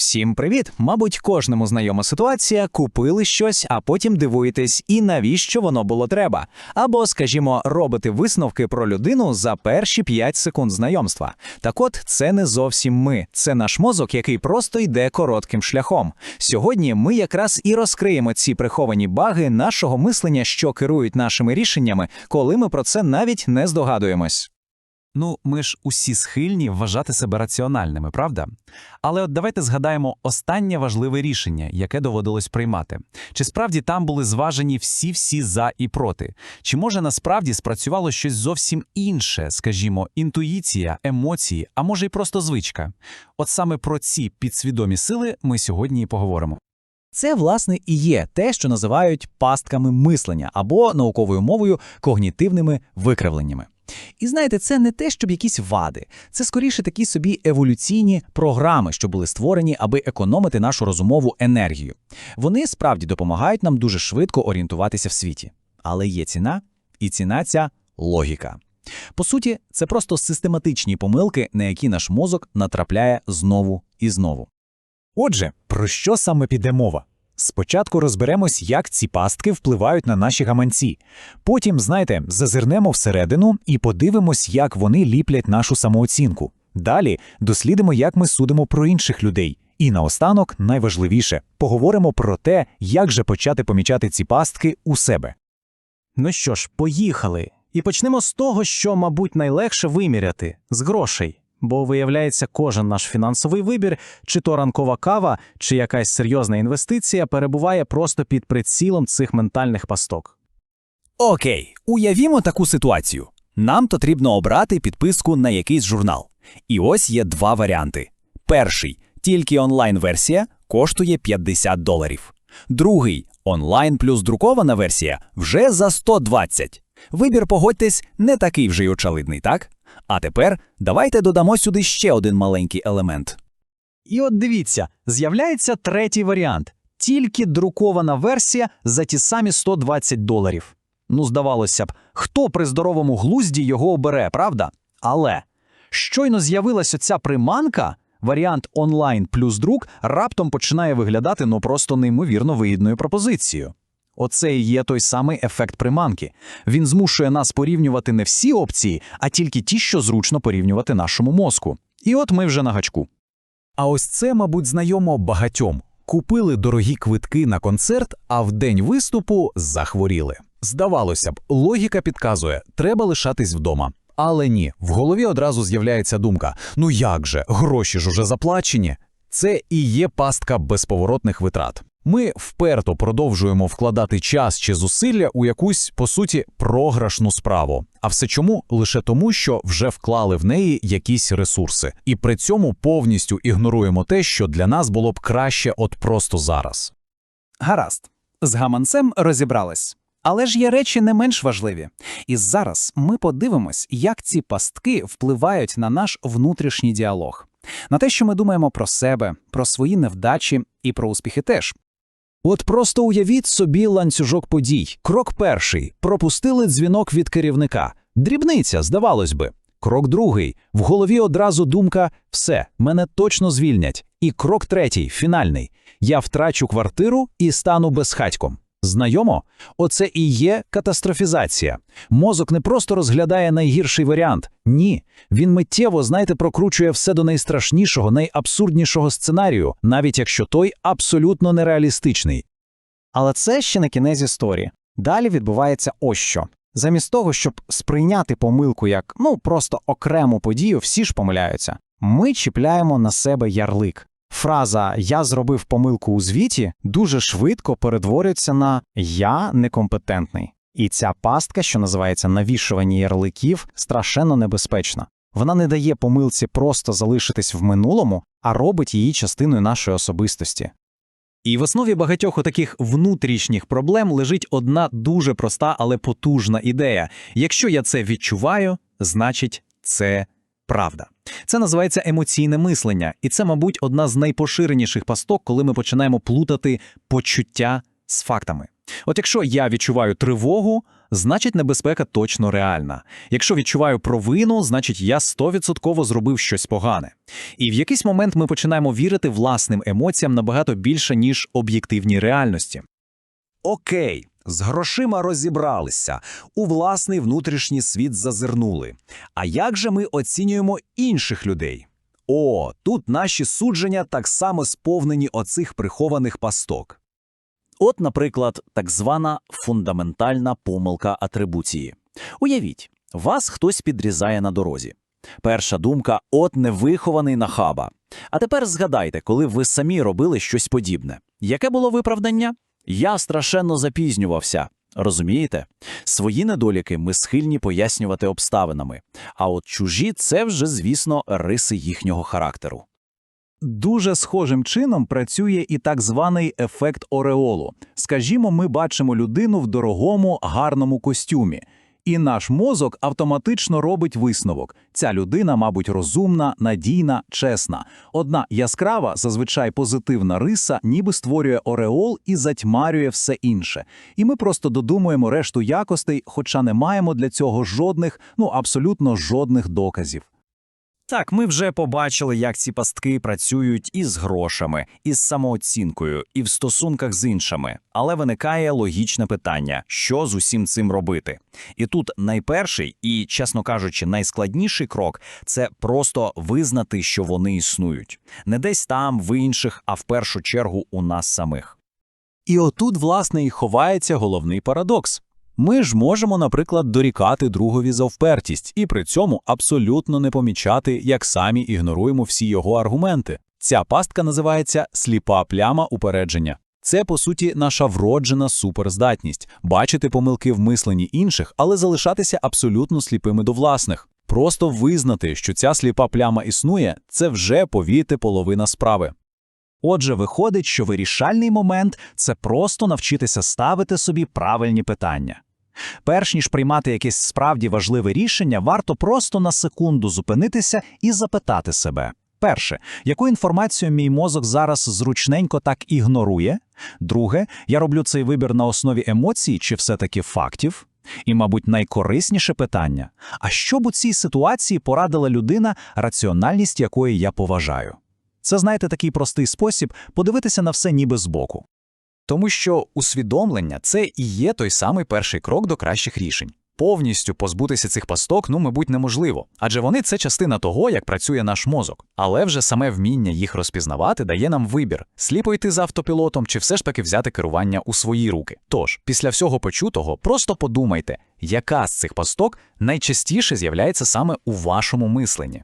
Всім привіт! Мабуть, кожному знайома ситуація, купили щось, а потім дивуєтесь, і навіщо воно було треба. Або, скажімо, робите висновки про людину за перші 5 секунд знайомства. Так от, це не зовсім ми, це наш мозок, який просто йде коротким шляхом. Сьогодні ми якраз і розкриємо ці приховані баги нашого мислення, що керують нашими рішеннями, коли ми про це навіть не здогадуємось. Ну, ми ж усі схильні вважати себе раціональними, правда? Але от давайте згадаємо останнє важливе рішення, яке доводилось приймати. Чи справді там були зважені всі-всі за і проти? Чи може насправді спрацювало щось зовсім інше, скажімо, інтуїція, емоції, а може й просто звичка? От саме про ці підсвідомі сили ми сьогодні і поговоримо. Це, власне, і є те, що називають пастками мислення або науковою мовою когнітивними викривленнями. І знаєте, це не те, щоб якісь вади, це скоріше такі собі еволюційні програми, що були створені, аби економити нашу розумову енергію. Вони справді допомагають нам дуже швидко орієнтуватися в світі. Але є ціна, і ціна ця логіка. По суті, це просто систематичні помилки, на які наш мозок натрапляє знову і знову. Отже, про що саме піде мова? Спочатку розберемось, як ці пастки впливають на наші гаманці. Потім, знаєте, зазирнемо всередину і подивимось, як вони ліплять нашу самооцінку. Далі дослідимо, як ми судимо про інших людей. І наостанок, найважливіше, поговоримо про те, як же почати помічати ці пастки у себе. Ну що ж, поїхали. І почнемо з того, що, мабуть, найлегше виміряти з грошей. Бо, виявляється, кожен наш фінансовий вибір, чи то ранкова кава, чи якась серйозна інвестиція, перебуває просто під прицілом цих ментальних пасток. Окей, уявімо таку ситуацію. Нам потрібно обрати підписку на якийсь журнал. І ось є два варіанти. Перший тільки онлайн-версія коштує 50 доларів. Другий онлайн плюс друкована версія вже за 120. Вибір, погодьтесь, не такий вже й очевидний, так? А тепер давайте додамо сюди ще один маленький елемент. І от дивіться, з'являється третій варіант тільки друкована версія за ті самі 120 доларів. Ну, здавалося б, хто при здоровому глузді його обере, правда? Але щойно з'явилася ця приманка, варіант онлайн плюс друк раптом починає виглядати ну просто неймовірно вигідною пропозицією. Оце і є той самий ефект приманки. Він змушує нас порівнювати не всі опції, а тільки ті, що зручно порівнювати нашому мозку. І от ми вже на гачку. А ось це, мабуть, знайомо багатьом. Купили дорогі квитки на концерт, а в день виступу захворіли. Здавалося б, логіка підказує, треба лишатись вдома. Але ні, в голові одразу з'являється думка: ну як же, гроші ж уже заплачені. Це і є пастка безповоротних витрат. Ми вперто продовжуємо вкладати час чи зусилля у якусь, по суті, програшну справу. А все чому? Лише тому, що вже вклали в неї якісь ресурси, і при цьому повністю ігноруємо те, що для нас було б краще от просто зараз. Гаразд, з гаманцем розібрались. Але ж є речі не менш важливі. І зараз ми подивимось, як ці пастки впливають на наш внутрішній діалог, на те, що ми думаємо про себе, про свої невдачі і про успіхи теж. От просто уявіть собі ланцюжок подій. Крок перший пропустили дзвінок від керівника. Дрібниця, здавалось би. Крок другий в голові одразу думка все, мене точно звільнять. І крок третій, фінальний я втрачу квартиру і стану безхатьком. Знайомо? Оце і є катастрофізація. Мозок не просто розглядає найгірший варіант. Ні. Він миттєво, знаєте, прокручує все до найстрашнішого, найабсурднішого сценарію, навіть якщо той абсолютно нереалістичний. Але це ще не кінець історії. Далі відбувається ось що. Замість того, щоб сприйняти помилку як ну просто окрему подію, всі ж помиляються. Ми чіпляємо на себе ярлик. Фраза Я зробив помилку у звіті дуже швидко перетворюється на Я некомпетентний. І ця пастка, що називається навішування ярликів, страшенно небезпечна. Вона не дає помилці просто залишитись в минулому, а робить її частиною нашої особистості. І в основі багатьох отаких внутрішніх проблем лежить одна дуже проста, але потужна ідея. Якщо я це відчуваю, значить це правда. Це називається емоційне мислення, і це, мабуть, одна з найпоширеніших пасток, коли ми починаємо плутати почуття з фактами. От якщо я відчуваю тривогу, значить небезпека точно реальна. Якщо відчуваю провину, значить я 100% зробив щось погане. І в якийсь момент ми починаємо вірити власним емоціям набагато більше, ніж об'єктивній реальності. Окей, з грошима розібралися, у власний внутрішній світ зазирнули. А як же ми оцінюємо інших людей? О, тут наші судження так само сповнені оцих прихованих пасток. От, наприклад, так звана фундаментальна помилка атрибуції. Уявіть, вас хтось підрізає на дорозі. Перша думка – от невихований нахаба. А тепер згадайте, коли ви самі робили щось подібне. Яке було виправдання? Я страшенно запізнювався. Розумієте? Свої недоліки ми схильні пояснювати обставинами, а от чужі – це вже, звісно, риси їхнього характеру. Дуже схожим чином працює і так званий ефект ореолу. Скажімо, ми бачимо людину в дорогому, гарному костюмі. І наш мозок автоматично робить висновок. Ця людина, мабуть, розумна, надійна, чесна. Одна яскрава, зазвичай позитивна риса, ніби створює ореол і затьмарює все інше. І ми просто додумуємо решту якостей, хоча не маємо для цього жодних, ну абсолютно жодних доказів. Так, ми вже побачили, як ці пастки працюють із грошами, із самооцінкою, і в стосунках з іншими. Але виникає логічне питання: що з усім цим робити? І тут найперший і, чесно кажучи, найскладніший крок це просто визнати, що вони існують. Не десь там, в інших, а в першу чергу у нас самих. І отут, власне, і ховається головний парадокс. Ми ж можемо, наприклад, дорікати другові за впертість і при цьому абсолютно не помічати, як самі ігноруємо всі його аргументи. Ця пастка називається сліпа пляма упередження. Це, по суті, наша вроджена суперздатність бачити помилки в мисленні інших, але залишатися абсолютно сліпими до власних. Просто визнати, що ця сліпа пляма існує, це вже повіти половина справи. Отже, виходить, що вирішальний момент це просто навчитися ставити собі правильні питання. Перш ніж приймати якесь справді важливе рішення, варто просто на секунду зупинитися і запитати себе. Перше, яку інформацію мій мозок зараз зручненько так ігнорує? Друге, я роблю цей вибір на основі емоцій чи все-таки фактів? І, мабуть, найкорисніше питання: а що б у цій ситуації порадила людина, раціональність якої я поважаю? Це, знаєте, такий простий спосіб подивитися на все ніби збоку. Тому що усвідомлення це і є той самий перший крок до кращих рішень. Повністю позбутися цих пасток, ну, мабуть, неможливо, адже вони це частина того, як працює наш мозок. Але вже саме вміння їх розпізнавати дає нам вибір: сліпо йти з автопілотом чи все ж таки взяти керування у свої руки. Тож, після всього почутого, просто подумайте, яка з цих пасток найчастіше з'являється саме у вашому мисленні.